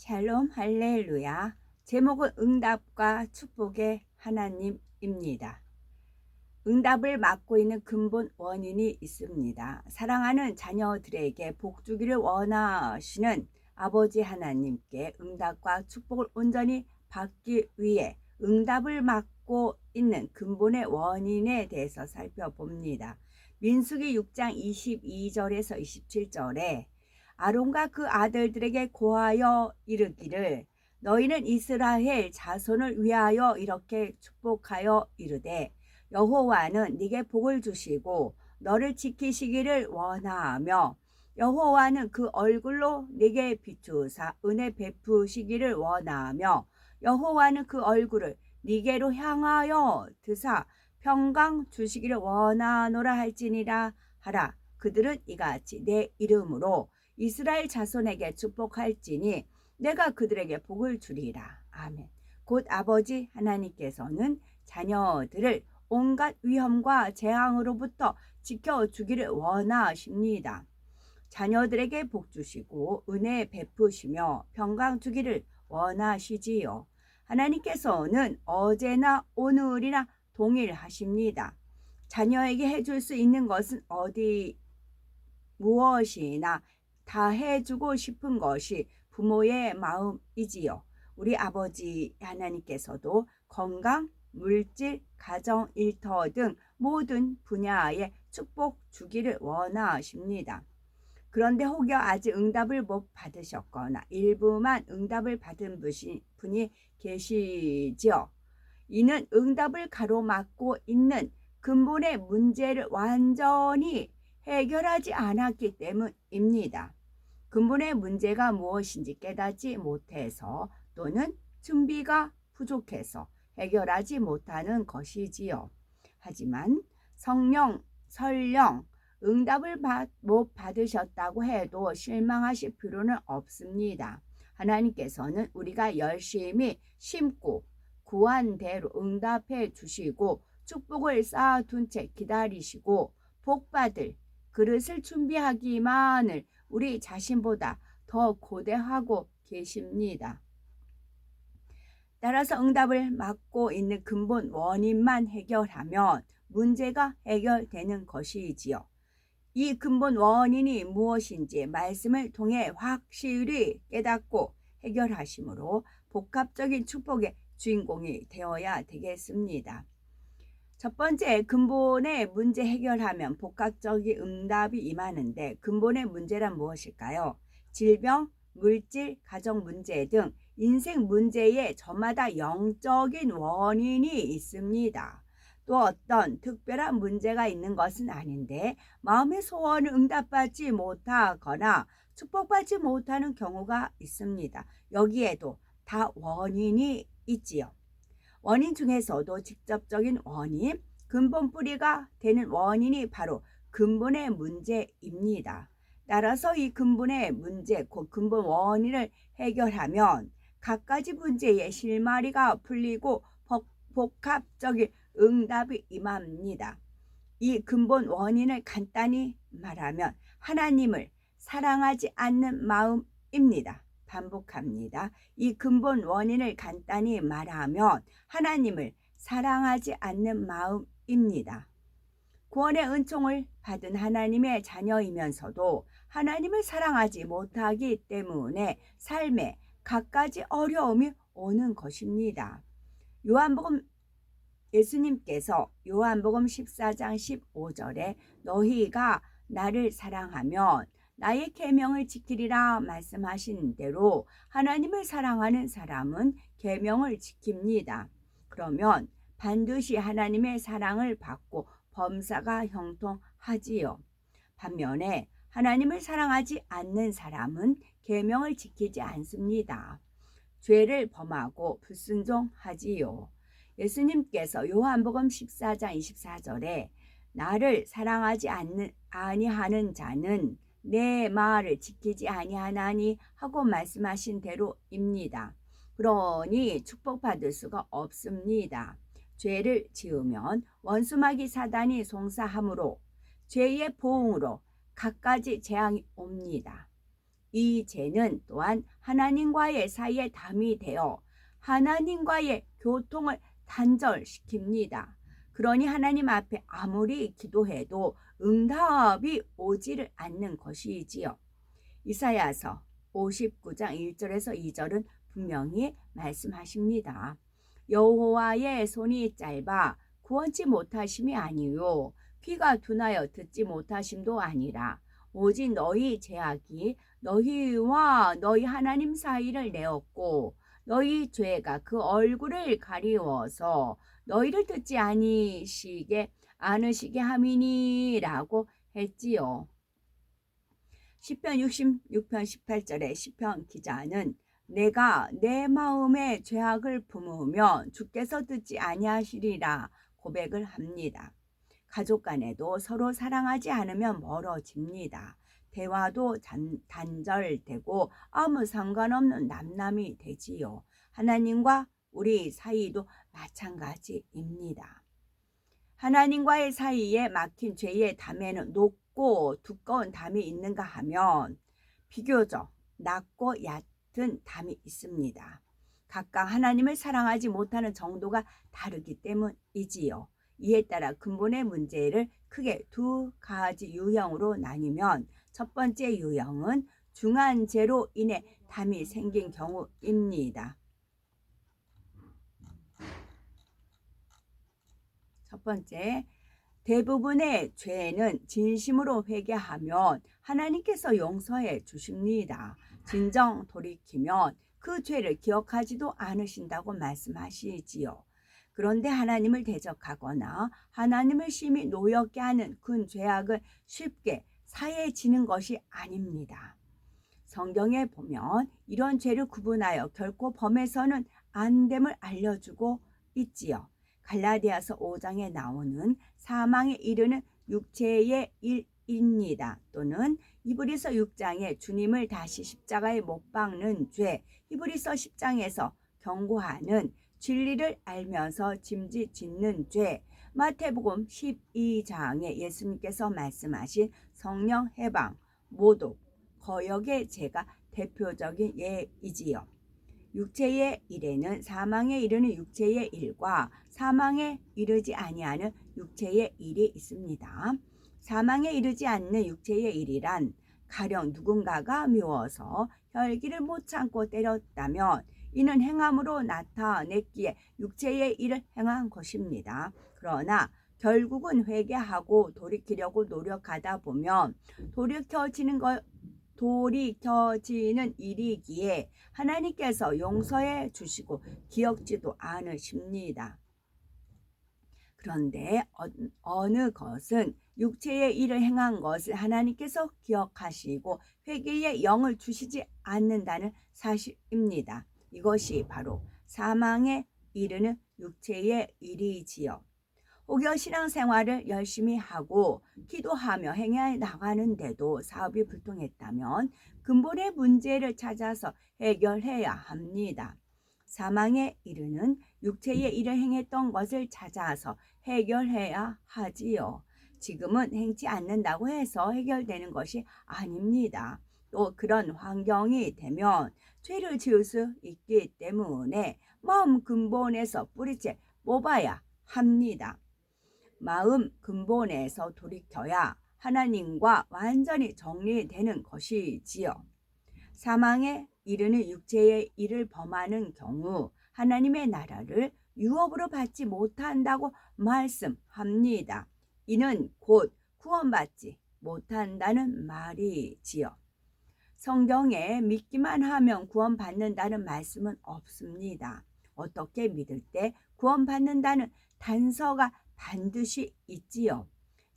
샬롬 할렐루야. 제목은 응답과 축복의 하나님입니다. 응답을 막고 있는 근본 원인이 있습니다. 사랑하는 자녀들에게 복 주기를 원하시는 아버지 하나님께 응답과 축복을 온전히 받기 위해 응답을 막고 있는 근본의 원인에 대해서 살펴봅니다. 민수기 6장 22절에서 27절에 아론과 그 아들들에게 고하여 이르기를 너희는 이스라엘 자손을 위하여 이렇게 축복하여 이르되 여호와는 네게 복을 주시고 너를 지키시기를 원하며 여호와는 그 얼굴로 네게 비추사 은혜 베푸시기를 원하며 여호와는 그 얼굴을 네게로 향하여 드사 평강 주시기를 원하노라 할지니라 하라. 그들은 이같이 내 이름으로 이스라엘 자손에게 축복할지니 내가 그들에게 복을 주리라. 아멘. 곧 아버지 하나님께서는 자녀들을 온갖 위험과 재앙으로부터 지켜주기를 원하십니다. 자녀들에게 복 주시고 은혜 베푸시며 평강 주기를 원하시지요. 하나님께서는 어제나 오늘이나 동일하십니다. 자녀에게 해줄 수 있는 것은 어디 무엇이나 다 해주고 싶은 것이 부모의 마음이지요. 우리 아버지 하나님께서도 건강, 물질, 가정, 일터 등 모든 분야에 축복 주기를 원하십니다. 그런데 혹여 아직 응답을 못 받으셨거나 일부만 응답을 받은 분이 계시죠. 이는 응답을 가로막고 있는 근본의 문제를 완전히 해결하지 않았기 때문입니다. 근본의 문제가 무엇인지 깨닫지 못해서 또는 준비가 부족해서 해결하지 못하는 것이지요. 하지만 성령, 설령, 응답을 받, 못 받으셨다고 해도 실망하실 필요는 없습니다. 하나님께서는 우리가 열심히 심고 구한 대로 응답해 주시고 축복을 쌓아둔 채 기다리시고 복받을 그릇을 준비하기만을 우리 자신보다 더 고대하고 계십니다. 따라서 응답을 막고 있는 근본 원인만 해결하면 문제가 해결되는 것이지요. 이 근본 원인이 무엇인지 말씀을 통해 확실히 깨닫고 해결하심으로 복합적인 축복의 주인공이 되어야 되겠습니다. 첫 번째 근본의 문제 해결하면 복합적인 응답이 임하는데 근본의 문제란 무엇일까요? 질병, 물질, 가정 문제 등 인생 문제에 저마다 영적인 원인이 있습니다. 또 어떤 특별한 문제가 있는 것은 아닌데 마음의 소원을 응답받지 못하거나 축복받지 못하는 경우가 있습니다. 여기에도 다 원인이 있지요. 원인 중에서도 직접적인 원인, 근본 뿌리가 되는 원인이 바로 근본의 문제입니다. 따라서 이 근본의 문제, 곧 근본 원인을 해결하면 각가지 문제의 실마리가 풀리고 복합적인 응답이 임합니다. 이 근본 원인을 간단히 말하면 하나님을 사랑하지 않는 마음입니다. 반복합니다. 이 근본 원인을 간단히 말하면 하나님을 사랑하지 않는 마음입니다. 구원의 은총을 받은 하나님의 자녀이면서도 하나님을 사랑하지 못하기 때문에 삶에 갖가지 어려움이 오는 것입니다. 요한복음 예수님께서 요한복음 14장 15절에 너희가 나를 사랑하면 나의 계명을 지키리라 말씀하신 대로 하나님을 사랑하는 사람은 계명을 지킵니다. 그러면 반드시 하나님의 사랑을 받고 범사가 형통하지요. 반면에 하나님을 사랑하지 않는 사람은 계명을 지키지 않습니다. 죄를 범하고 불순종하지요. 예수님께서 요한복음 14장 24절에 나를 사랑하지 않는 아니하는 자는 내 말을 지키지 아니하나니 하고 말씀하신 대로입니다. 그러니 축복받을 수가 없습니다. 죄를 지으면 원수마귀 사단이 송사함으로 죄의 보응으로 갖가지 재앙이 옵니다. 이 죄는 또한 하나님과의 사이에 담이 되어 하나님과의 교통을 단절시킵니다. 그러니 하나님 앞에 아무리 기도해도 응답이 오지를 않는 것이지요. 이사야서 59장 1절에서 2절은 분명히 말씀하십니다. 여호와의 손이 짧아 구원치 못하심이 아니요 귀가 둔하여 듣지 못하심도 아니라 오직 너희 제약이 너희와 너희 하나님 사이를 내었고 너희 죄가 그 얼굴을 가리워서 너희를 듣지 아니시게 않으시게 함이니라고 했지요. 시편 66편 18절에 시편 기자는 내가 내 마음에 죄악을 품으면 주께서 듣지 아니하시리라 고백을 합니다. 가족 간에도 서로 사랑하지 않으면 멀어집니다. 대화도 잔, 단절되고 아무 상관없는 남남이 되지요. 하나님과 우리 사이도 마찬가지입니다. 하나님과의 사이에 막힌 죄의 담에는 높고 두꺼운 담이 있는가 하면 비교적 낮고 얕은 담이 있습니다. 각각 하나님을 사랑하지 못하는 정도가 다르기 때문이지요. 이에 따라 근본의 문제를 크게 두 가지 유형으로 나뉘면 첫 번째 유형은 중한 죄로 인해 담이 생긴 경우입니다. 첫 번째, 대부분의 죄는 진심으로 회개하면 하나님께서 용서해 주십니다. 진정 돌이키면 그 죄를 기억하지도 않으신다고 말씀하시지요. 그런데 하나님을 대적하거나 하나님을 심히 노엽게 하는 큰 죄악은 쉽게 사해지는 것이 아닙니다. 성경에 보면 이런 죄를 구분하여 결코 범해서는 안 됨을 알려주고 있지요. 갈라디아서 5장에 나오는 사망에 이르는 육체의 일입니다. 또는 히브리서 6장에 주님을 다시 십자가에 못 박는 죄, 히브리서 10장에서 경고하는 진리를 알면서 짐짓 짓는 죄, 마태복음 12장에 예수님께서 말씀하신 성령 해방, 모독, 거역의 죄가 대표적인 예이지요. 육체의 일에는 사망에 이르는 육체의 일과 사망에 이르지 아니하는 육체의 일이 있습니다. 사망에 이르지 않는 육체의 일이란 가령 누군가가 미워서 혈기를 못 참고 때렸다면 이는 행함으로 나타냈기에 육체의 일을 행한 것입니다. 그러나 결국은 회개하고 돌이키려고 노력하다 보면 돌이켜지는 것 돌이켜지는 일이기에 하나님께서 용서해 주시고 기억지도 않으십니다. 그런데 어느 것은 육체의 일을 행한 것을 하나님께서 기억하시고 회개의 영을 주시지 않는다는 사실입니다. 이것이 바로 사망에 이르는 육체의 일이지요. 혹여 신앙생활을 열심히 하고 기도하며 행해 나가는데도 사업이 불통했다면 근본의 문제를 찾아서 해결해야 합니다. 사망에 이르는 육체의 일을 행했던 것을 찾아서 해결해야 하지요. 지금은 행치 않는다고 해서 해결되는 것이 아닙니다. 또 그런 환경이 되면 죄를 지을 수 있기 때문에 마음 근본에서 뿌리째 뽑아야 합니다. 마음 근본에서 돌이켜야 하나님과 완전히 정리되는 것이지요. 사망에 이르는 육체의 일을 범하는 경우 하나님의 나라를 유업으로 받지 못한다고 말씀합니다. 이는 곧 구원받지 못한다는 말이지요. 성경에 믿기만 하면 구원받는다는 말씀은 없습니다. 어떻게 믿을 때 구원받는다는 단서가 반드시 있지요.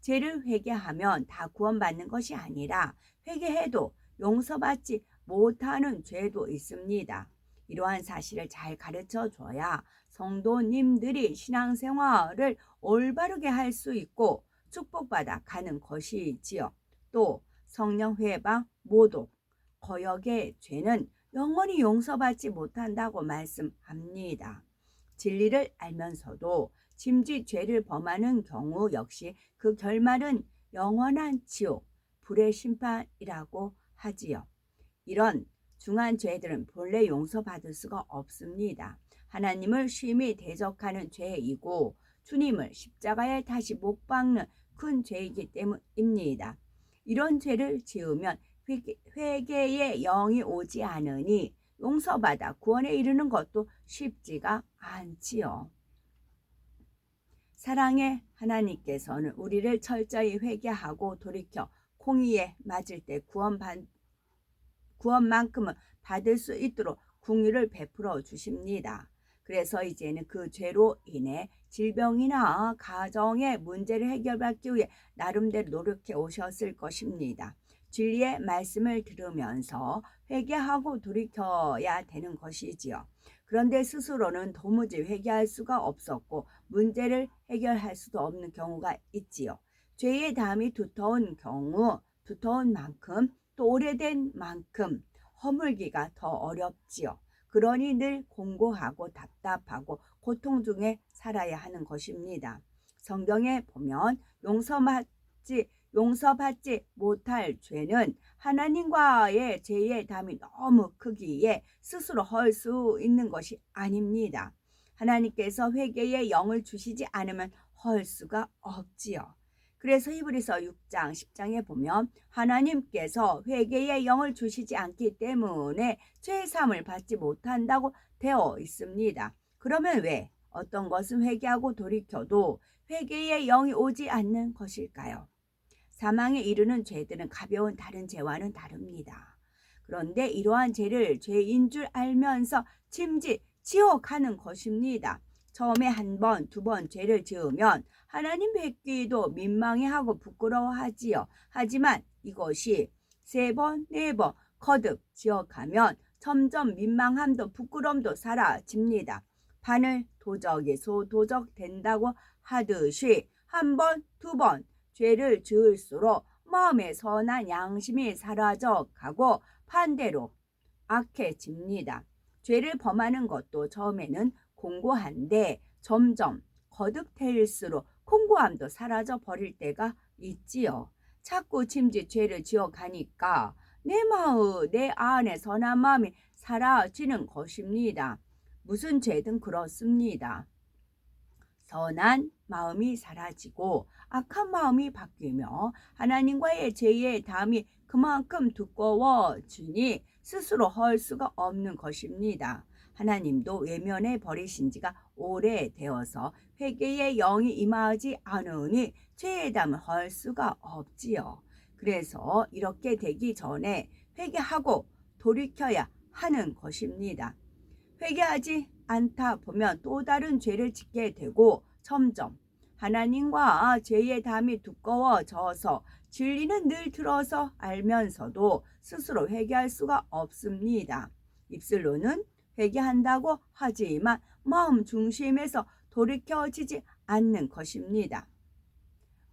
죄를 회개하면 다 구원받는 것이 아니라 회개해도 용서받지 못하는 죄도 있습니다. 이러한 사실을 잘 가르쳐 줘야 성도님들이 신앙생활을 올바르게 할 수 있고 축복받아 가는 것이지요. 또 성령 회방, 모독, 거역의 죄는 영원히 용서받지 못한다고 말씀합니다. 진리를 알면서도 짐짓 죄를 범하는 경우 역시 그 결말은 영원한 지옥, 불의 심판이라고 하지요. 이런 중한 죄들은 본래 용서받을 수가 없습니다. 하나님을 심히 대적하는 죄이고 주님을 십자가에 다시 못 박는 큰 죄이기 때문입니다. 이런 죄를 지으면 회개, 회개의 영이 오지 않으니 용서받아 구원에 이르는 것도 쉽지가 않지요. 사랑의 하나님께서는 우리를 철저히 회개하고 돌이켜 공의에 맞을 때 구원받, 구원만큼은 받을 수 있도록 궁유를 베풀어 주십니다. 그래서 이제는 그 죄로 인해 질병이나 가정의 문제를 해결받기 위해 나름대로 노력해 오셨을 것입니다. 진리의 말씀을 들으면서 회개하고 돌이켜야 되는 것이지요. 그런데 스스로는 도무지 회개할 수가 없었고 문제를 해결할 수도 없는 경우가 있지요. 죄의 담이 두터운 경우, 두터운 만큼 또 오래된 만큼 허물기가 더 어렵지요. 그러니 늘 공고하고 답답하고 고통 중에 살아야 하는 것입니다. 성경에 보면 용서받지 용서받지 못할 죄는 하나님과의 죄의 담이 너무 크기에 스스로 헐 수 있는 것이 아닙니다. 하나님께서 회개의 영을 주시지 않으면 헐 수가 없지요. 그래서 히브리서 6장 10장에 보면 하나님께서 회개의 영을 주시지 않기 때문에 죄의 삶을 받지 못한다고 되어 있습니다. 그러면 왜 어떤 것은 회개하고 돌이켜도 회개의 영이 오지 않는 것일까요? 사망에 이르는 죄들은 가벼운 다른 죄와는 다릅니다. 그런데 이러한 죄를 죄인 줄 알면서 침지 지옥하는 것입니다. 처음에 한 번, 두 번 죄를 지으면 하나님 뵙기도 민망해하고 부끄러워하지요. 하지만 이것이 세 번, 네 번 거듭 지어가면 점점 민망함도 부끄럼도 사라집니다. 바늘 도적이 소도적 된다고 하듯이 한 번, 두 번 죄를 지을수록 마음의 선한 양심이 사라져 가고 반대로 악해집니다. 죄를 범하는 것도 처음에는 공고한데 점점 거듭될수록 공고함도 사라져 버릴 때가 있지요. 자꾸 침지 죄를 지어 가니까 내 마음, 내 안에 선한 마음이 사라지는 것입니다. 무슨 죄든 그렇습니다. 선한 마음이 사라지고 악한 마음이 바뀌며 하나님과의 죄의 담이 그만큼 두꺼워지니 스스로 헐 수가 없는 것입니다. 하나님도 외면해 버리신 지가 오래되어서 회개의 영이 임하지 않으니 죄의 담을 헐 수가 없지요. 그래서 이렇게 되기 전에 회개하고 돌이켜야 하는 것입니다. 회개하지 않다 보면 또 다른 죄를 짓게 되고 점점 하나님과 죄의 담이 두꺼워져서 진리는 늘 들어서 알면서도 스스로 회개할 수가 없습니다. 입술로는 회개한다고 하지만 마음 중심에서 돌이켜지지 않는 것입니다.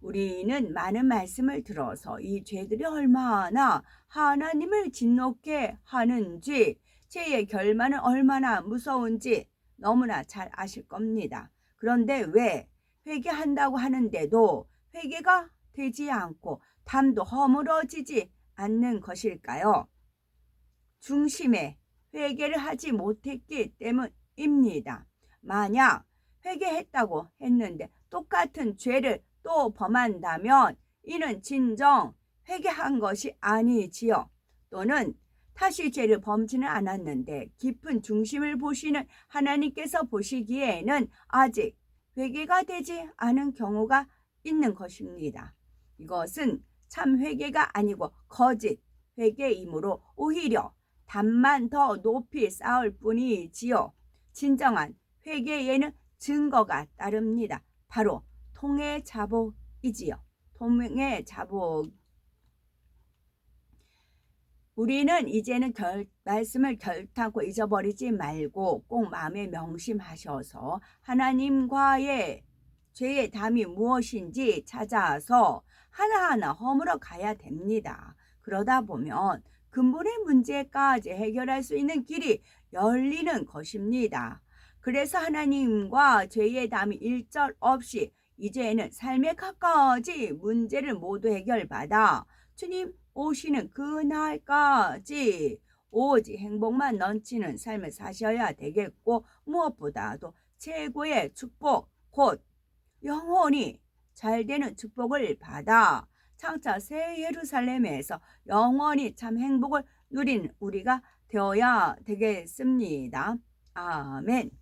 우리는 많은 말씀을 들어서 이 죄들이 얼마나 하나님을 진노케 하는지 죄의 결말은 얼마나 무서운지 너무나 잘 아실 겁니다. 그런데 왜 회개한다고 하는데도 회개가 되지 않고 담도 허물어지지 않는 것일까요? 중심에 회개를 하지 못했기 때문입니다. 만약 회개했다고 했는데 똑같은 죄를 또 범한다면 이는 진정 회개한 것이 아니지요. 또는 다시 죄를 범지는 않았는데 깊은 중심을 보시는 하나님께서 보시기에는 아직 회개가 되지 않은 경우가 있는 것입니다. 이것은 참 회개가 아니고 거짓 회개이므로 오히려 담만 더 높이 쌓을 뿐이지요. 진정한 회개에는 증거가 따릅니다. 바로 통해 자복이지요. 통해 자복. 우리는 이제는 결, 말씀을 결탄코 잊어버리지 말고 꼭 마음에 명심하셔서 하나님과의 죄의 담이 무엇인지 찾아서 하나하나 허물어 가야 됩니다. 그러다 보면 근본의 문제까지 해결할 수 있는 길이 열리는 것입니다. 그래서 하나님과 죄의 담이 일절 없이 이제는 삶의 각가지 문제를 모두 해결받아 주님 오시는 그날까지 오직 행복만 넘치는 삶을 사셔야 되겠고 무엇보다도 최고의 축복 곧 영원히 잘 되는 축복을 받아 창차 새 예루살렘에서 영원히 참 행복을 누리는 우리가 되어야 되겠습니다. 아멘.